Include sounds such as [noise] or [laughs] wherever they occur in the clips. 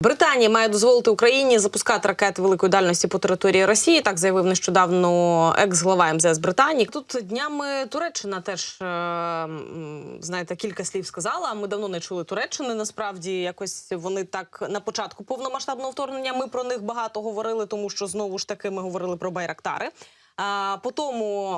Британія має дозволити Україні запускати ракети великої дальності по території Росії. Так заявив нещодавно екс-глава МЗС Британії. Тут днями Туреччина теж е, знаєте кілька слів сказала. Ми давно не чули Туреччини. Насправді якось вони так на початку повномасштабного вторгнення. Ми про них багато говорили, тому що знову ж таки ми говорили про байрактари. По тому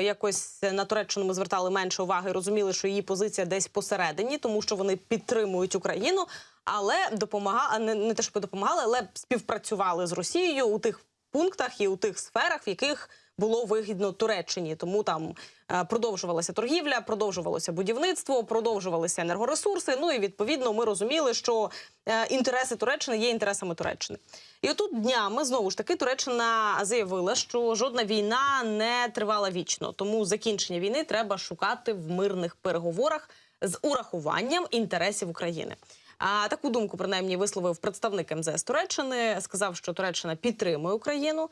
якось на Туреччину ми звертали менше уваги, розуміли, що її позиція десь посередині, тому що вони підтримують Україну, але допомагали не, не те, що допомагали, але співпрацювали з Росією у тих пунктах і у тих сферах, в яких було вигідно Туреччині. Тому там е, продовжувалася торгівля, продовжувалося будівництво, продовжувалися енергоресурси. Ну і відповідно ми розуміли, що е, інтереси Туреччини є інтересами Туреччини. І отут днями знову ж таки Туреччина заявила, що жодна війна не тривала вічно, тому закінчення війни треба шукати в мирних переговорах з урахуванням інтересів України. А таку думку принаймні висловив представник МЗС Туреччини. Сказав, що Туреччина підтримує Україну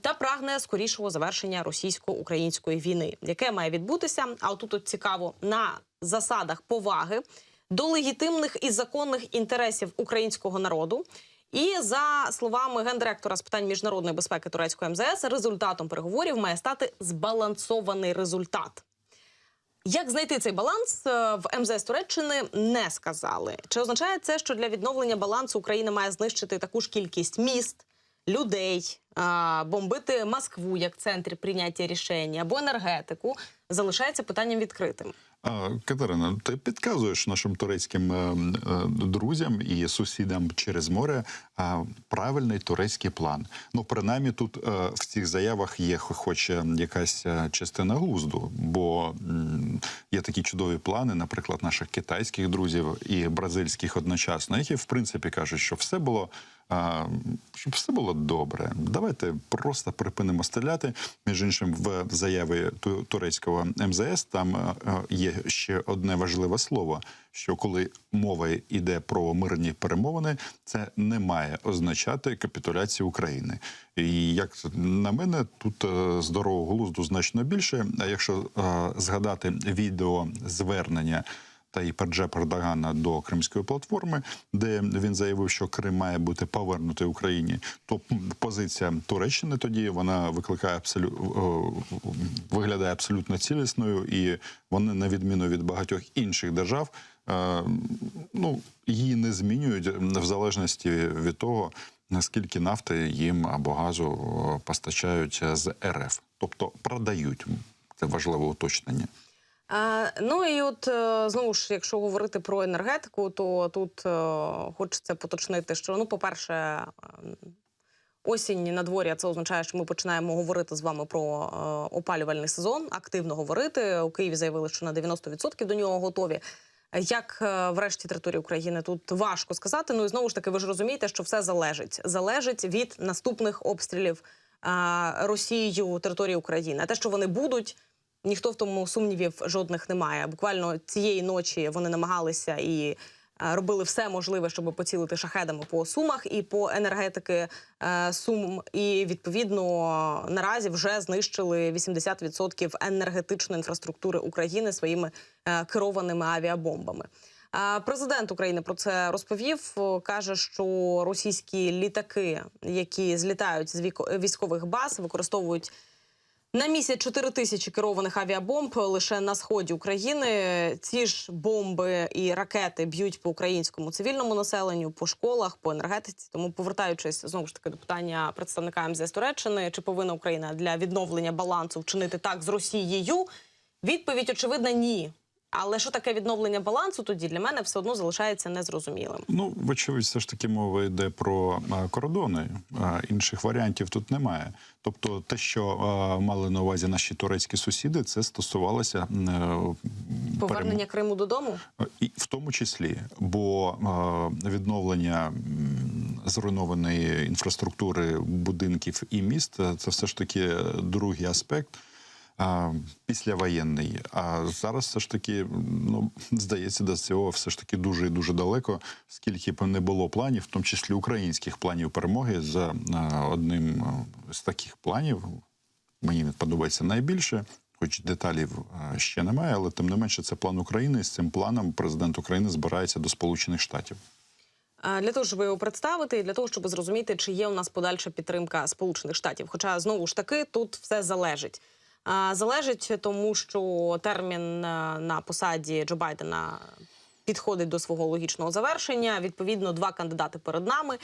та прагне скорішого завершення російсько-української війни, яке має відбутися. А отут от цікаво на засадах поваги до легітимних і законних інтересів українського народу. І за словами гендиректора з питань міжнародної безпеки турецької МЗС, результатом переговорів має стати збалансований результат. Як знайти цей баланс е, в МЗС Туреччини не сказали. Чи означає це, що для відновлення балансу Україна має знищити таку ж кількість міст, людей, бомбити Москву як центр прийняття рішень або енергетику? Залишається питанням відкритим. Катерина, ти підказуєш нашим турецьким е, е, друзям і сусідам через море е, правильний турецький план. Ну, принаймні, тут в цих заявах є хоч якась частина глузду, бо є такі чудові плани, наприклад, наших китайських друзів і бразильських одночасно, які в принципі кажуть, що все було. А, Щоб все було добре, давайте просто припинимо стріляти. Між іншим, в заяві турецького МЗС там е, е, є ще одне важливе слово: що коли мова йде про мирні перемовини, це не має означати капітуляцію України. І як на мене, тут е, здорового глузду значно більше. А якщо згадати відео звернення та і Перджа Пердагана до Кримської платформи, де він заявив, що Крим має бути повернутий Україні, то позиція Туреччини тоді вона викликає абсолютно виглядає абсолютно цілісною, і вони, на відміну від багатьох інших держав, е, ну її не змінюють в залежності від того. Наскільки нафти їм або газу постачають з РФ, тобто продають це важливе уточнення. Е, ну і от е, знову ж, якщо говорити про енергетику, то тут е, хочеться поточнити, що ну, по-перше, е, осінь на дворі, це означає, що ми починаємо говорити з вами про опалювальний сезон, активно говорити. У Києві заявили, що на 90% до нього готові. Як е, в решті території України тут важко сказати. Ну і знову ж таки, ви ж розумієте, що все залежить. Залежить від наступних обстрілів Росією території України. А те, що вони будуть, ніхто в тому сумнівів жодних немає. Буквально цієї ночі вони намагалися і е, робили все можливе, щоб поцілити шахедами по сумах і по енергетики е, сум. І відповідно наразі вже знищили 80% енергетичної інфраструктури України своїми е, керованими авіабомбами. Президент України про це розповів. Каже, що російські літаки, які злітають з військових баз, використовують на місяць 4 тисячі керованих авіабомб лише на сході України. Ці ж бомби і ракети б'ють по українському цивільному населенню, по школах, по енергетиці. Тому, повертаючись знову ж таки до питання представника МЗС Туреччини, чи повинна Україна для відновлення балансу вчинити так з Росією? Відповідь очевидна ні. Але що таке відновлення балансу? Тоді для мене все одно залишається незрозумілим. Ну, вочевидь, все ж таки мова йде про кордони. Інших варіантів тут немає. Тобто, те, що мали на увазі наші турецькі сусіди, це стосувалося е, Повернення Криму додому. і в тому числі, бо відновлення зруйнованої інфраструктури будинків і міст е, це все ж таки другий аспект. Післявоєнний. А зараз все ж таки, ну здається, до цього все ж таки дуже і дуже далеко, скільки б не було планів, в тому числі українських планів перемоги. За одним з таких планів мені подобається найбільше. Хоч деталів ще немає, але тим не менше це план України. І з цим планом президент України збирається до Сполучених Штатів. Для того, щоб його представити, і для того, щоб зрозуміти, чи є у нас подальша підтримка Сполучених Штатів. Хоча знову ж таки тут все залежить. Залежить тому, що термін е, на посаді Джо Байдена підходить до свого логічного завершення. Відповідно, два кандидати перед нами.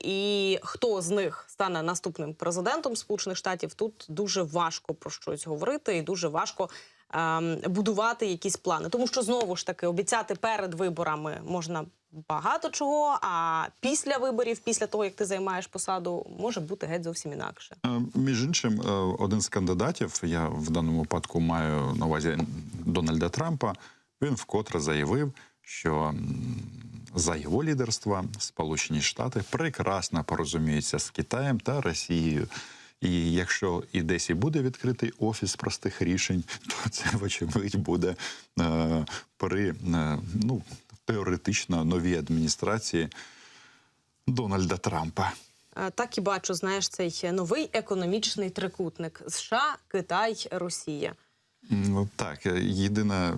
І хто з них стане наступним президентом Сполучених Штатів, тут дуже важко про щось говорити, і дуже важко ем, будувати якісь плани. Тому що знову ж таки обіцяти перед виборами можна багато чого. А після виборів, після того як ти займаєш посаду, може бути геть зовсім інакше. Е, Між іншим, е, один з кандидатів, я в даному випадку маю на увазі Дональда Трампа, він вкотре заявив, що за його лідерства Сполучені Штати прекрасно порозуміються з Китаєм та Росією. І якщо і десь і буде відкритий офіс простих рішень, [laughs] то це вочевидь буде е, при е, ну теоретично новій адміністрації Дональда Трампа. Е, Так і бачу, знаєш, цей новий економічний трикутник США, Китай, Росія. Ну так, е, єдине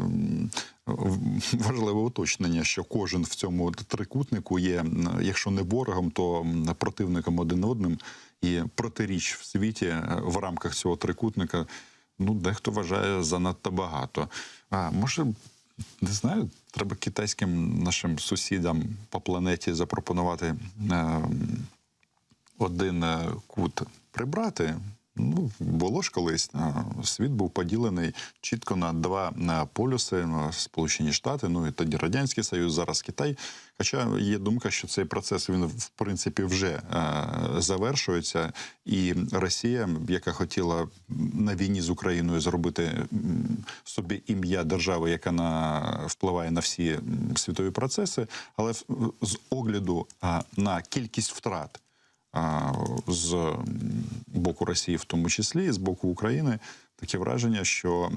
важливе уточнення, що кожен в цьому трикутнику є, якщо не ворогом, то противником один одним. І протиріч в світі е, в рамках цього трикутника, ну дехто вважає занадто багато. А може, не знаю, треба китайським нашим сусідам по планеті запропонувати. е, один кут прибрати. Ну, було ж колись світ був поділений чітко на два полюси: Сполучені Штати, ну і тоді Радянський Союз, зараз Китай. Хоча є думка, що цей процес він в принципі вже е, завершується, і Росія, яка хотіла на війні з Україною зробити собі ім'я держави, яка на впливає на всі світові процеси, але з огляду на кількість втрат з боку Росії, в тому числі, і з боку України, таке враження, що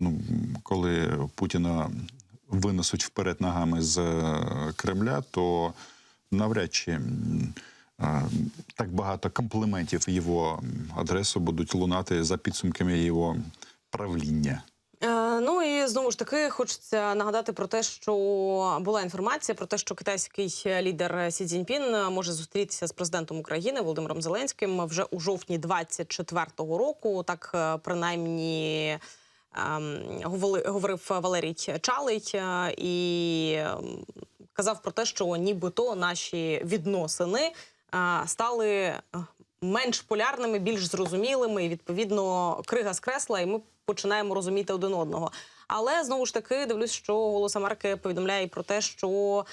ну, коли Путіна винесуть вперед ногами з е, Кремля, то навряд чи а, так багато компліментів його адресу будуть лунати за підсумками його правління. Е, Ну і знову ж таки хочеться нагадати про те, що була інформація про те, що китайський лідер Сі Цзіньпін може зустрітися з президентом України Володимиром Зеленським вже у жовтні 24-го року. Так е, принаймні. ем, Говорив Валерій Чалий е, і ем, казав про те, що нібито наші відносини е, стали е, менш полярними, більш зрозумілими. І відповідно крига скресла, і ми починаємо розуміти один одного. Але знову ж таки дивлюсь, що голос Америки повідомляє про те, що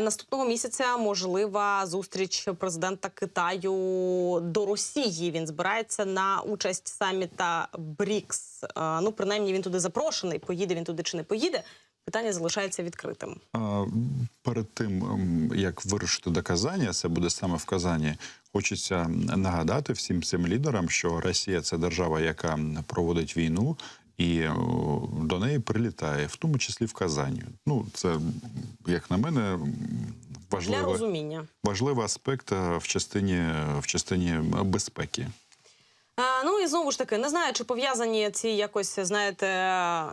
наступного місяця можлива зустріч президента Китаю до Росії. Він збирається на участь саміта БРІКС. Е, Ну, принаймні, він туди запрошений. Поїде він туди чи не поїде. Питання залишається відкритим. Перед тим ем, як вирушити до Казані, це буде саме в Казані. Хочеться нагадати всім цим лідерам, що Росія це держава, яка проводить війну, і до неї прилітає, в тому числі в Казані. Ну це як на мене Для розуміння. Важливий аспект е, в частині в частині безпеки. Е, Ну і знову ж таки, не знаю, чи пов'язані ці якось, знаєте, е,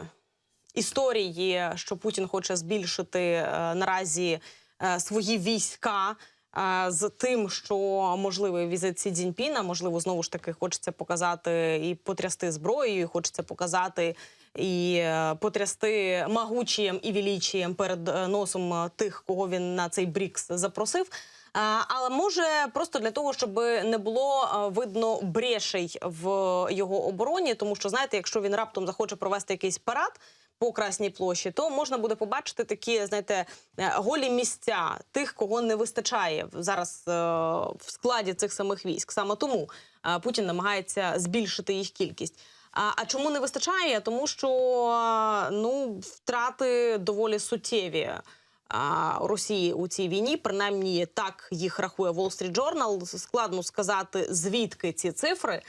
історії, що Путін хоче збільшити е, наразі е, свої війська. е, З тим, що можливий візит Сі Цзіньпіна, можливо, знову ж таки хочеться показати і потрясти зброєю, хочеться показати і потрясти могучієм і величієм перед носом тих, кого він на цей брікс запросив. Е, Але може просто для того, щоб не було е, видно брешей в його обороні, тому що знаєте, якщо він раптом захоче провести якийсь парад по Красній площі, то можна буде побачити такі, знаєте, е, голі місця тих, кого не вистачає зараз е, в складі цих самих військ. Саме тому е, Путін намагається збільшити їх кількість. А, а чому не вистачає? Тому що е, ну втрати доволі суттєві Росії у цій війні. Принаймні так їх рахує Wall Street Journal. Складно сказати, звідки ці цифри.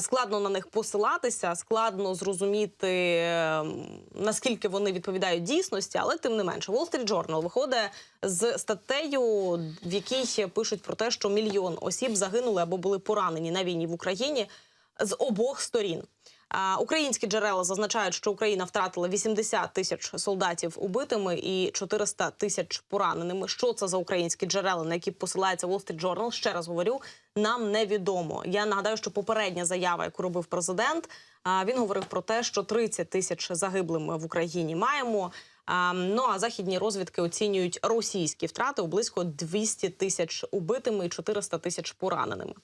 Складно на них посилатися, складно зрозуміти ем, наскільки вони відповідають дійсності, але тим не менше, Wall Street Journal виходить з статтею, в якій пишуть про те, що мільйон осіб загинули або були поранені на війні в Україні з обох сторін. Українські джерела зазначають, що Україна втратила 80 тисяч солдатів убитими і 400 тисяч пораненими. Що це за українські джерела, на які посилається Wall Street Journal? Ще раз говорю, нам невідомо. Я нагадаю, що попередня заява, яку робив президент, він говорив про те, що 30 тисяч загиблими в Україні маємо. Ну а західні розвідки оцінюють російські втрати у близько 200 тисяч убитими і 400 тисяч пораненими.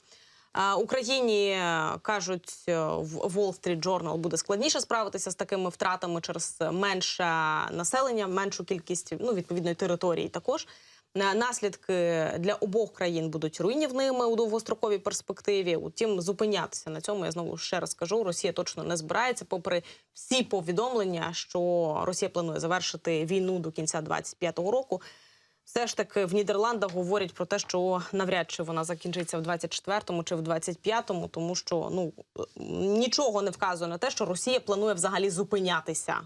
Україні е, кажуть е, в Wall Street Journal буде складніше справитися з такими втратами через менше населення, меншу кількість ну відповідної території. Також Е, наслідки для обох країн будуть руйнівними у довгостроковій перспективі. Утім, зупинятися на цьому я знову ще раз кажу. Росія точно не збирається, попри всі повідомлення, що Росія планує завершити війну до кінця 25-го року. Все ж таки в Нідерландах говорять про те, що навряд чи вона закінчиться в 24-му чи в 25-му, тому що ну нічого не вказує на те, що Росія планує взагалі зупинятися